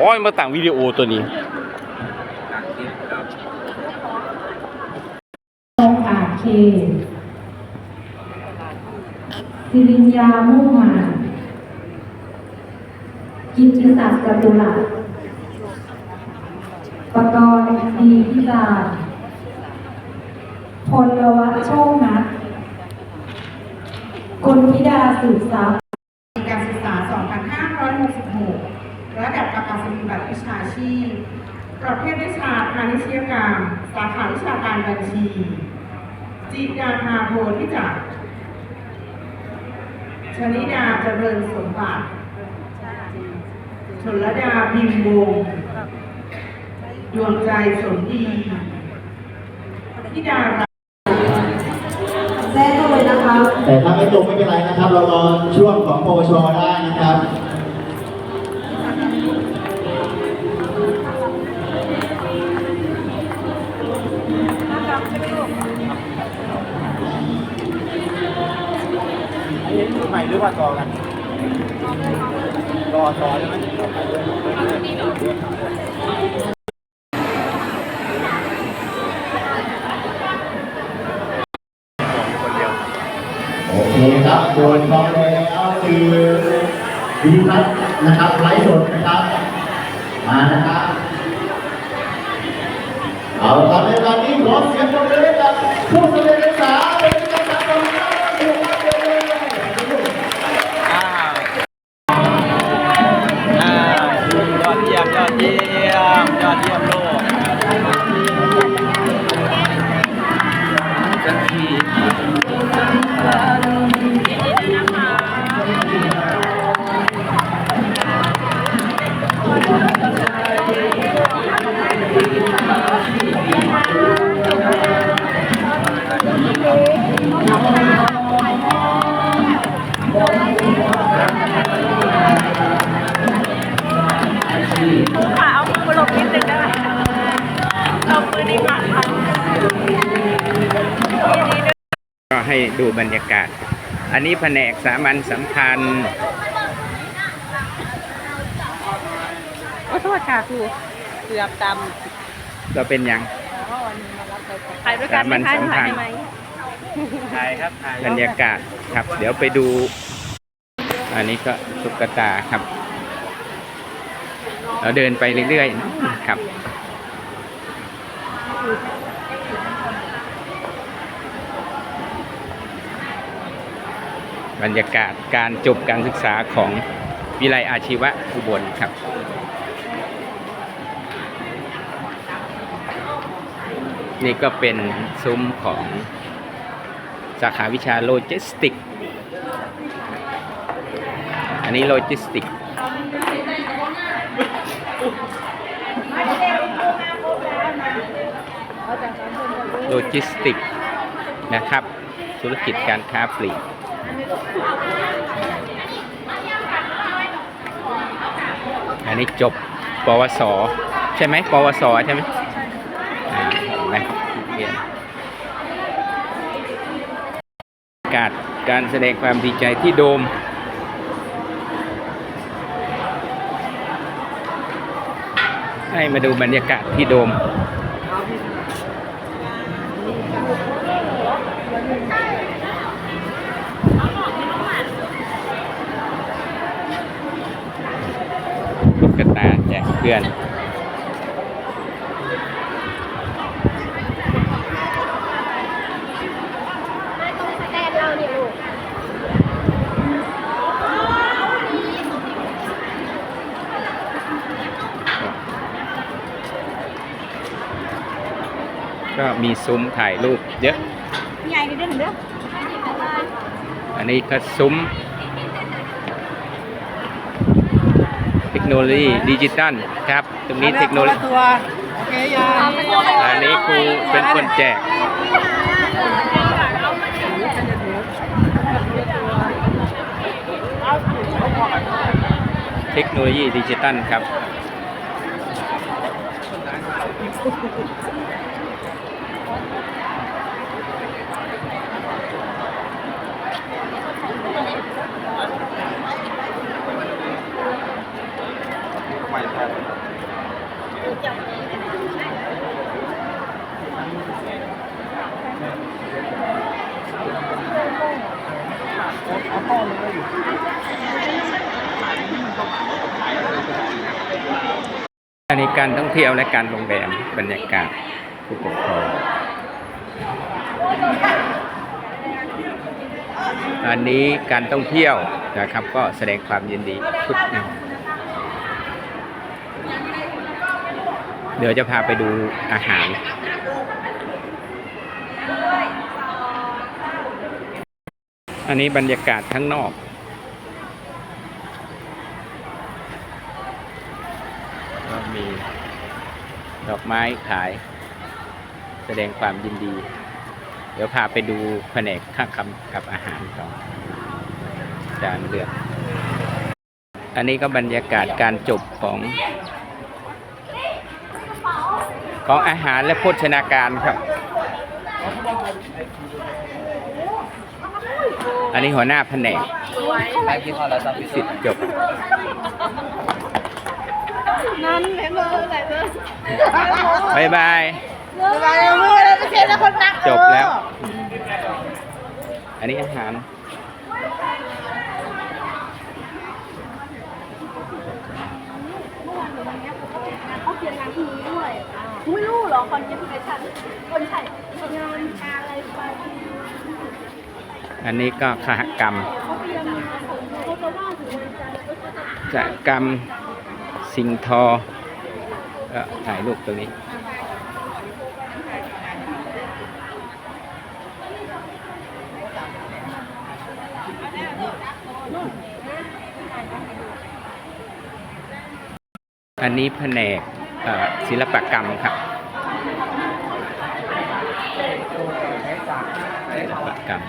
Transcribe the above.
โอ้ยมาต่างวิดีโอตัวนี้ตรงอาเคสิริญญามุ่งมากิตติศักดิ์จตุรัสปกรณ์ดีพิจารพลวัชโชคนัทคุณธิดาสืบทรัพย์การศึกษา 2566 ระดับประกาศนียบัตรวิชาชีพ ประเภทวิชาพาณิชยกรรม สาขาวิชาการบัญชี จิตาภาโพธิจักรชนิดาเจริญสมบัติชนลดาพิมพ์วงดวงใจสมดีธิดารัตน์แจ้งเลยนะคะ แต่ถ้าไม่ตรงไม่เป็นไรนะครับ เรารอช่วงของปวชได้นะครับ อันนี้คือใหม่หรือว่าต่อกันต่อต่อใช่ไหมโอเคครับโดยพร้อมแล้วคือดีพัฒน์นะครับไลฟ์สดนะครับ มานะครับ เอาละ ดูบรรยากาศ อันนี้แผนกสามัญสัมพันธ์ขอโทษค่ะครูเกือบตก็เป็นอย่างำถ่ายด้วยกันไหมคะถ่ายไหมถ่ายครับถ่ายบรรยากาศครับ เดี๋ยวไปดู อันนี้ก็ตุ๊กตาครับ เราเดินไปเรื่อยๆครับ บรรยากาศการจบการศึกษาของวิไลอาชีวะอุบลครับนี่ก็เป็นซุ้มของสาขาวิชาโลจิสติก อันนี้โลจิสติก โลจิสติกนะครับ ธุรกิจการค้าปลีก อันนี้จบปวส ใช่ไหมปวส ใช่ไหมนไหมเรียนการการแสดงความดีใจที่โดมให้มาดูบรรยากาศที่โดม ตุ๊กตาแจกเพื่อนก็มีซุ้มถ่ายรูปเยอะ ใหญ่เด้อเด้ออันนี้ก็ซุ้ม เทคโนโลยีดิจิตัลครับ ตรงนี้เทคโนโลยีตัวโอเคยาอันนี้ครูเป็นคนแจกเทคโนโลยีดิจิตัลครับ อันนี้การท่องเที่ยวและการโรงแรมบรรยากาศผู้ปกครองอันนี้การท่องเที่ยวนะครับก็แสดงความยินดีชุดหนึงเดี๋ยวจะพาไปดูอาหาร อันนี้บรรยากาศข้างนอก ก็มีดอกไม้ขาย แสดงความยินดี เดี๋ยวพาไปดูแผนกข้างคำกับอาหารก่อจานเลือกอันนี้ก็บรรยากาศการจบของของอาหารและโภชนาการครับ อันนี้หัวหน้าแผนกไปกินข้าวแล้วครับพี่สิทธิ์จบนั่นไหนเบอร์ไหนเบอร์บายบายไปเอามือเลยไม่ใช่แล้วคนนักจบแล้ว อันนี้อาหารเขาเขียนร้านที่นี้ด้วยไม่รู้หรอคอนเทนต์ชันคนใช่งานอะไรไป อันนี้ก็ขหกรรมขาเตรียมมาส่งเขาจะว่าถึงวันจันทร์แล้วก็จะขหกรรมสิงทอก็ถ่ายรูปตรงนี้อันนี้แผนกศิลปกรรมครับ ศิลป กรรม